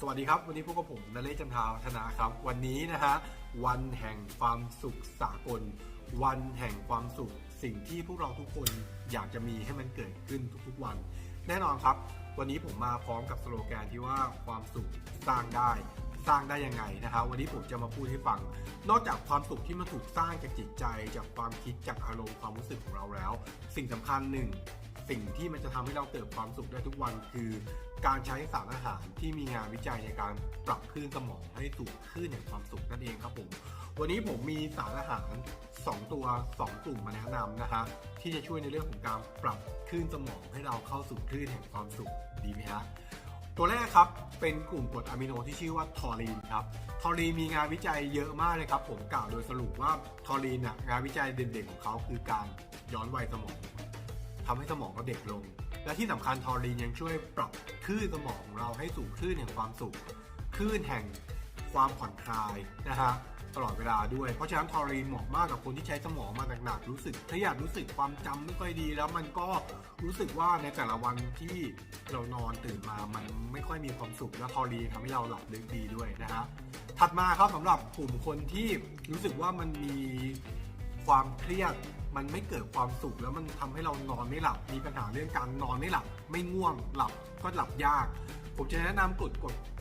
สวัสดีครับ วันนี้พวกกับผมนเรศจันทาวัฒนะครับ วันนี้นะฮะวันแห่งความสุขสากล วันแห่งความสุข สิ่งที่พวกเราทุกคนอยากจะมีให้มันเกิดขึ้นทุกๆวัน แน่นอนครับ วันนี้ผมมาพร้อมกับสโลแกนที่ว่าความสุขสร้างได้ สร้างได้ยังไงนะครับวันนี้ผมจะมาพูดให้ฟัง นอกจากความสุขที่มันถูกสร้างจากจิตใจ จากความคิดจากอารมณ์ความรู้สึกของเราแล้ว สิ่งสำคัญหนึ่ง สิ่งที่มันจะทำให้เราเกิดความสุขได้ทุกวันคือ การใช้สารอาหารที่มีงานวิจัยในการปรับคลื่นสมองให้สู่คลื่นแห่งความสุขนั่นเองครับผม วันนี้ผมมีสารอาหาร 2 ตัว 2 กลุ่มมาแนะนำนะฮะที่จะช่วยในเรื่องของการปรับคลื่นสมองให้เราเข้าสู่คลื่นแห่งความสุขดีไหมฮะตัวแรกครับเป็นกลุ่มกรดอะมิโนที่ชื่อว่าทอรีนครับทอรีนมีงานวิจัยเยอะมากเลยครับผมกล่าวโดยสรุปว่าทอรีนน่ะงานวิจัยเด่นๆของเขาคือการย้อนวัยสมอง ทำให้สมองเราเด็กลง และที่สำคัญทอรีนยังช่วยปรับคลื่นสมองของเราให้สู่คลื่นแห่งความสุขคลื่นแห่งความผ่อนคลายนะฮะตลอดเวลาด้วย เพราะฉะนั้นทอรีนเหมาะมากกับคนที่ใช้สมองมาหนักๆรู้สึกเครียดรู้สึกความจำไม่ค่อยดี แล้วมันก็รู้สึกว่าในแต่ละวันที่เรานอนตื่นมามันไม่ค่อยมีความสุข แล้วทอรีนทำให้เราหลับลึกดีด้วยนะฮะถัดมาครับสำหรับกลุ่มคนที่รู้สึกว่ามันมีความเครียด มันไม่เกิดความสุขแล้วมันทำให้เรานอนไม่หลับ มีปัญหาเรื่องการนอนไม่หลับ ไม่ง่วงหลับก็หลับยาก ผมจะแนะนำกลุ่ม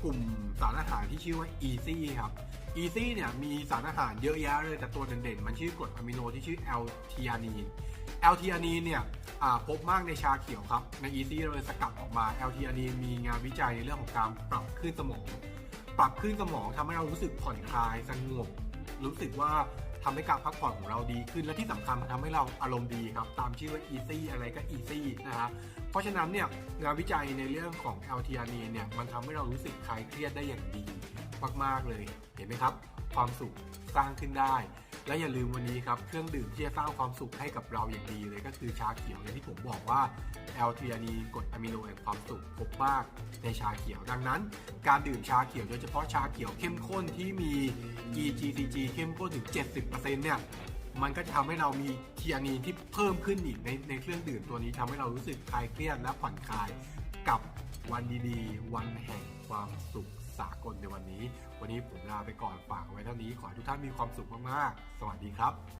กลุ่มสารอาหารที่ชื่อว่า Easy ครับ Easy เนี่ยมีสารอาหารเยอะแยะเลยแต่ตัวเด่นๆ มันชื่อกรดอะมิโนที่ชื่อ L-theanine L-theanine เนี่ยพบมากในชาเขียวครับ ใน Easy เราเลยสกัดออกมา L-theanine มีงานวิจัยในเรื่องของการปรับคลื่นสมอง ปรับคลื่นสมองทำให้เรารู้สึกผ่อนคลายสงบรู้สึกว่า ทำให้การพักผ่อนของเราดีขึ้นและที่สำคัญมันทำให้เราอารมณ์ดีครับ ตามชื่อว่า easy อะไรก็ easy นะฮะเพราะฉะนั้นเนี่ยงานวิจัยในเรื่องของ l t r n เนี่ยมันทำให้เรารู้สึกคลายเครียดได้อย่างดีมากๆเลย เห็นไหมครับ ความสุขสร้างขึ้นได้ และอย่าลืมวันนี้ครับเครื่องดื่มที่จะสร้างความสุขให้กับเราอย่างดีเลยก็คือชาเขียวอย่างที่ผมบอกว่า l t h r n กรดอะมิโนแห่งความสุขพบมากในชาเขียวดังนั้น การดื่มชาเขียวโดยเฉพาะชาเขียวเข้มข้นที่มี EGCG เข้มข้นถึง 70%เนี่ยมันก็จะทำให้เรามีเทียนีที่เพิ่มขึ้นอีกในในเครื่องดื่มตัวนี้ทำให้เรารู้สึกคลายเครียดและผ่อนคลายกับวันดีๆ วันแห่งความสุข สากลในวันนี้ วันนี้ผมลาไปก่อนฝากไว้เท่านี้ขอให้ทุกท่านมีความสุขมากๆ สวัสดีครับ